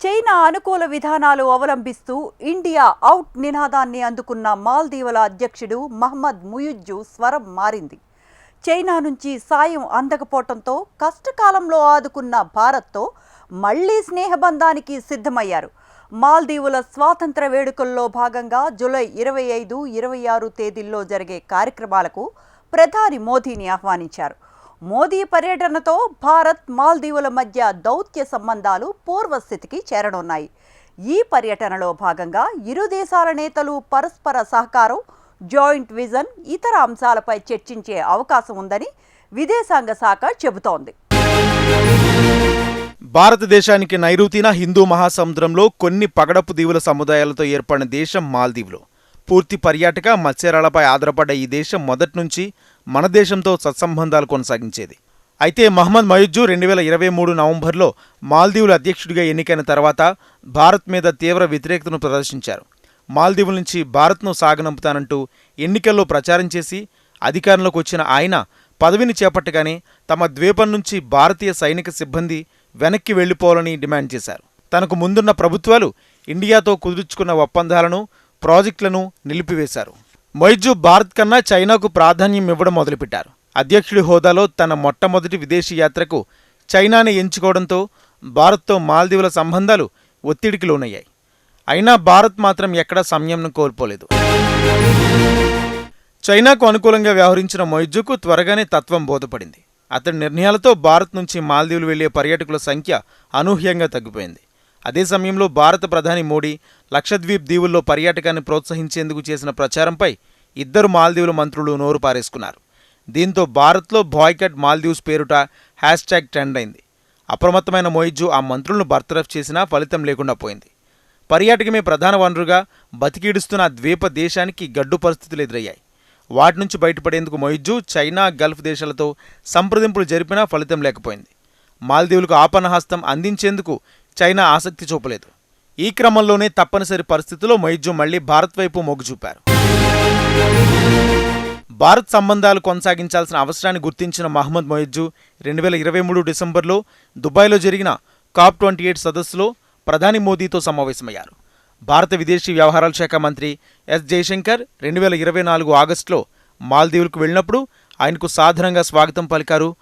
China అనుకూల విధానాలు అవలంబిస్తూ India out నినాదాన్ని అందుకున్న మాల్దీవుల అధ్యక్షుడు మహమ్మద్ ముయుజ్జు స్వరం మారింది. చైనా నుంచి సాయం అందకపోవటంతో కష్టకాలంలో ఆదుకున్న భారత్తో మళ్ళీ స్నేహబంధానికి సిద్ధమయ్యారు. మాల్దీవుల స్వాతంత్ర వేడుకల్లో భాగంగా జూలై ఇరవై ఐదు ఇరవై ఆరు తేదీల్లో జరిగే కార్యక్రమాలకు ప్రధాని మోదీని ఆహ్వానించారు. మోదీ పర్యటనతో భారత్ మాల్దీవుల మధ్య దౌత్య సంబంధాలు పూర్వస్థితికి చేరనున్నాయి. ఈ పర్యటనలో భాగంగా ఇరు దేశాల నేతలు పరస్పర సహకారం జాయింట్ విజన్ ఇతర అంశాలపై చర్చించే అవకాశం ఉందని విదేశాంగ శాఖ చెబుతోంది. భారతదేశానికి నైరుతిన హిందూ మహాసముద్రంలో కొన్ని పగడపు దీవుల సముదాయాలతో ఏర్పడిన దేశం మాల్దీవులు. పూర్తి పర్యాటక మత్స్యరాలపై ఆధారపడ్డ ఈ దేశం మొదటి నుంచి మన దేశంతో సత్సంబంధాలు కొనసాగించేది. అయితే మహమ్మద్ మయుజ్జు రెండు వేల ఇరవై మూడు నవంబర్లో మాల్దీవుల అధ్యక్షుడిగా ఎన్నికైన తర్వాత భారత్ మీద తీవ్ర వ్యతిరేకతను ప్రదర్శించారు. మాల్దీవుల నుంచి భారత్ను సాగనంపుతానంటూ ఎన్నికల్లో ప్రచారం చేసి అధికారంలోకి వచ్చిన ఆయన పదవిని చేపట్టగానే తమ ద్వీపం నుంచి భారతీయ సైనిక సిబ్బంది వెనక్కి వెళ్ళిపోవాలని డిమాండ్ చేశారు. తనకు ముందున్న ప్రభుత్వాలు ఇండియాతో కుదుర్చుకున్న ఒప్పందాలను ప్రాజెక్టులను నిలిపివేశారు. మొయిజు భారత్ కన్నా చైనాకు ప్రాధాన్యం ఇవ్వడం మొదలుపెట్టారు. అధ్యక్షుడి హోదాలో తన మొట్టమొదటి విదేశీ యాత్రకు చైనాని ఎంచుకోవడంతో భారత్తో మాల్దీవుల సంబంధాలు ఒత్తిడికి లోనయ్యాయి. అయినా భారత్ మాత్రం ఎక్కడా సంయమనం కోల్పోలేదు. చైనాకు అనుకూలంగా వ్యవహరించిన మొయిజుకు త్వరగానే తత్వం బోధపడింది. అతడి నిర్ణయాలతో భారత్ నుంచి మాల్దీవులు వెళ్ళే పర్యాటకుల సంఖ్య అనూహ్యంగా తగ్గిపోయింది. అదే సమయంలో భారత ప్రధాని మోడీ లక్షద్వీప్ దీవుల్లో పర్యాటకాన్ని ప్రోత్సహించేందుకు చేసిన ప్రచారంపై ఇద్దరు మాల్దీవుల మంత్రులు నోరు పారేసుకున్నారు. దీంతో భారత్లో బాయ్కట్ మాల్దీవ్స్ పేరుట హ్యాష్ ట్యాగ్ ట్రెండ్ అయింది. అప్రమత్తమైన మొయిజు ఆ మంత్రులను బర్తరఫ్ చేసినా ఫలితం లేకుండా పోయింది. పర్యాటకమే ప్రధాన వనరుగా బతికిడుస్తున్న ద్వీప దేశానికి గడ్డు పరిస్థితులు ఎదురయ్యాయి. వాటి నుంచి బయటపడేందుకు మొయిజు చైనా గల్ఫ్ దేశాలతో సంప్రదింపులు జరిపినా ఫలితం లేకపోయింది. మాల్దీవులకు ఆపన్నహస్తం అందించేందుకు చైనా ఆసక్తి చూపలేదు. ఈ క్రమంలోనే తప్పనిసరి పరిస్థితుల్లో మొయిజు మళ్ళీ భారత్ వైపు మొగ్గు చూపారు. భారత్ సంబంధాలు కొనసాగించాల్సిన అవసరాన్ని గుర్తించిన మహమ్మద్ మొయిజు రెండు వేల ఇరవై మూడు డిసెంబర్లో దుబాయ్లో జరిగిన కాప్ ట్వంటీ ఎయిట్ సదస్సులో ప్రధాని మోదీతో సమావేశమయ్యారు. భారత విదేశీ వ్యవహారాల శాఖ మంత్రి ఎస్ జయశంకర్ రెండు వేల ఇరవై నాలుగు ఆగస్టులో మాల్దీవులకు వెళ్ళినప్పుడు ఆయనకు సాధారణంగా స్వాగతం పలికారు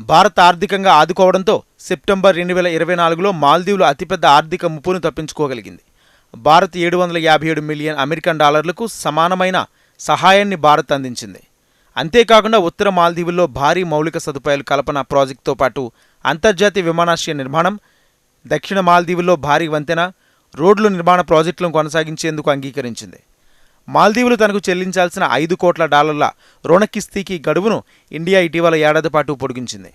భారత్ ఆర్థికంగా ఆదుకోవడంతో సెప్టెంబర్ రెండు వేల ఇరవై నాలుగులో మాల్దీవులు అతిపెద్ద ఆర్థిక ముప్పును తప్పించుకోగలిగింది. భారత్ ఏడు వందల యాభై ఏడు మిలియన్ అమెరికన్ డాలర్లకు సమానమైన సహాయాన్ని భారత్ అందించింది. అంతేకాకుండా ఉత్తర మాల్దీవుల్లో భారీ మౌలిక సదుపాయాలు కల్పన ప్రాజెక్టుతో పాటు అంతర్జాతీయ విమానాశ్రయ నిర్మాణం దక్షిణ మాల్దీవుల్లో భారీ వంతెన రోడ్ల నిర్మాణ ప్రాజెక్టులను కొనసాగించేందుకు అంగీకరించింది. మాల్దీవులు తనకు చెల్లించాల్సిన ఐదు కోట్ల డాలర్ల రుణ కిస్తీకి గడువును ఇండియా ఇటీవల ఏడాది పాటు పొడిగించింది.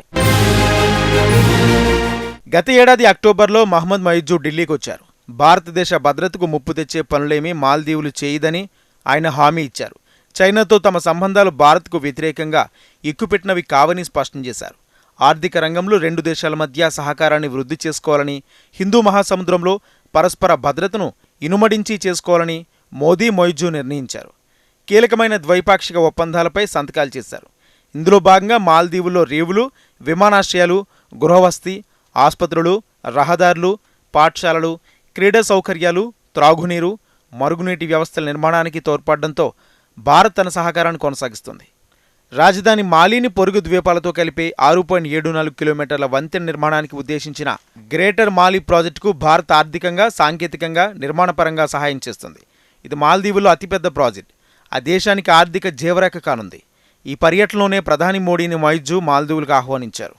గత ఏడాది అక్టోబర్లో మహమ్మద్ మయిజు ఢిల్లీకి వచ్చారు భారతదేశ భద్రతకు ముప్పు తెచ్చే పనులేమీ మాల్దీవులు చేయదని ఆయన హామీ ఇచ్చారు. చైనాతో తమ సంబంధాలు భారత్కు వ్యతిరేకంగా ఎక్కుపెట్టినవి కావని స్పష్టం చేశారు. ఆర్థిక రంగంలో రెండు దేశాల మధ్య సహకారాన్ని వృద్ధి చేసుకోవాలని హిందూ మహాసముద్రంలో పరస్పర భద్రతను ఇనుమడించి చేసుకోవాలని మోదీ మొయిజు నిర్ణయించారు. కీలకమైన ద్వైపాక్షిక ఒప్పందాలపై సంతకాలు చేశారు. ఇందులో భాగంగా మాల్దీవుల్లో రేవులు విమానాశ్రయాలు గృహవసతి ఆసుపత్రులు రహదారులు పాఠశాలలు క్రీడా సౌకర్యాలు త్రాగునీరు మరుగునీటి వ్యవస్థల నిర్మాణానికి తోడ్పడడంతో భారత్ తన సహకారాన్ని కొనసాగిస్తుంది. రాజధాని మాలిని పొరుగు ద్వీపాలతో కలిపే ఆరు పాయింట్ ఏడు నాలుగు కిలోమీటర్ల వంతెన నిర్మాణానికి ఉద్దేశించిన గ్రేటర్ మాలి ప్రాజెక్టుకు భారత్ ఆర్థికంగా సాంకేతికంగా నిర్మాణపరంగా సహాయం చేస్తుంది. ఇది మాల్దీవుల్లో అతిపెద్ద ప్రాజెక్ట్. ఆ దేశానికి ఆర్థిక జీవరేఖ కానుంది. ఈ పర్యటనలోనే ప్రధాని మోడీని మైజు మాల్దీవులకు ఆహ్వానించారు.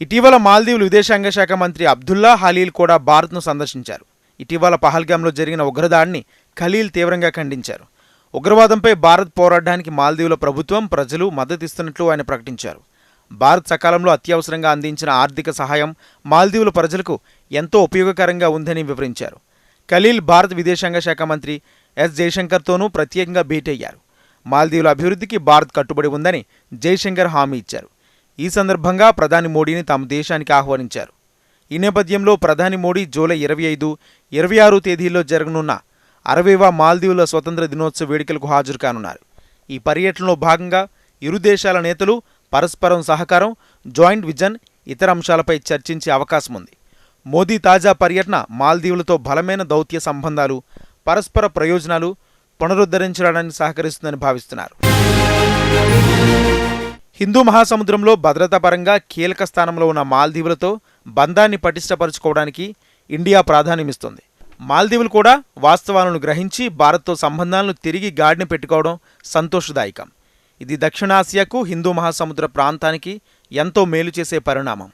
ఇటీవల మాల్దీవులు విదేశాంగ శాఖ మంత్రి అబ్దుల్లా హలీల్ కూడా భారత్ను సందర్శించారు. ఇటీవల పహల్గాంలో జరిగిన ఉగ్రదాడిని ఖలీల్ తీవ్రంగా ఖండించారు. ఉగ్రవాదంపై భారత్ పోరాడడానికి మాల్దీవుల ప్రభుత్వం ప్రజలు మద్దతిస్తున్నట్లు ఆయన ప్రకటించారు. భారత్ సకాలంలో అత్యవసరంగా అందించిన ఆర్థిక సహాయం మాల్దీవుల ప్రజలకు ఎంతో ఉపయోగకరంగా ఉందని వివరించారు. ఖలీల్ భారత విదేశాంగ శాఖ మంత్రి ఎస్ జయశంకర్తోనూ ప్రత్యేకంగా భేటీ అయ్యారు మాల్దీవుల అభివృద్ధికి భారత్ కట్టుబడి ఉందని జయశంకర్ హామీ ఇచ్చారు. ఈ సందర్భంగా ప్రధాని మోడీని తమ దేశానికి ఆహ్వానించారు. ఈ నేపథ్యంలో ప్రధాని మోడీ జూలై ఇరవై ఐదు ఇరవై ఆరు తేదీల్లో జరగనున్న అరవైవ మాల్దీవుల స్వతంత్ర దినోత్సవ వేడుకలకు హాజరు కానున్నారు. ఈ పర్యటనలో భాగంగా ఇరు దేశాల నేతలు పరస్పరం సహకారం జాయింట్ విజన్ ఇతర అంశాలపై చర్చించే అవకాశం ఉంది మోదీ తాజా పర్యటన మాల్దీవులతో బలమైన దౌత్య సంబంధాలు పరస్పర ప్రయోజనాలు పునరుద్ధరించడానికి సహకరిస్తుందని భావిస్తున్నారు. హిందూ మహాసముద్రంలో భద్రతాపరంగా కీలక స్థానంలో ఉన్న మాల్దీవులతో బంధాన్ని పటిష్టపరచుకోవడానికి ఇండియా ప్రాధాన్యమిస్తుంది. మాల్దీవులు కూడా వాస్తవాలను గ్రహించి భారత్తో సంబంధాలను తిరిగి గాడిన పెట్టుకోవడం సంతోషదాయకం. ఇది దక్షిణాసియాకు హిందూ మహాసముద్ర ప్రాంతానికి ఎంతో మేలు చేసే పరిణామం.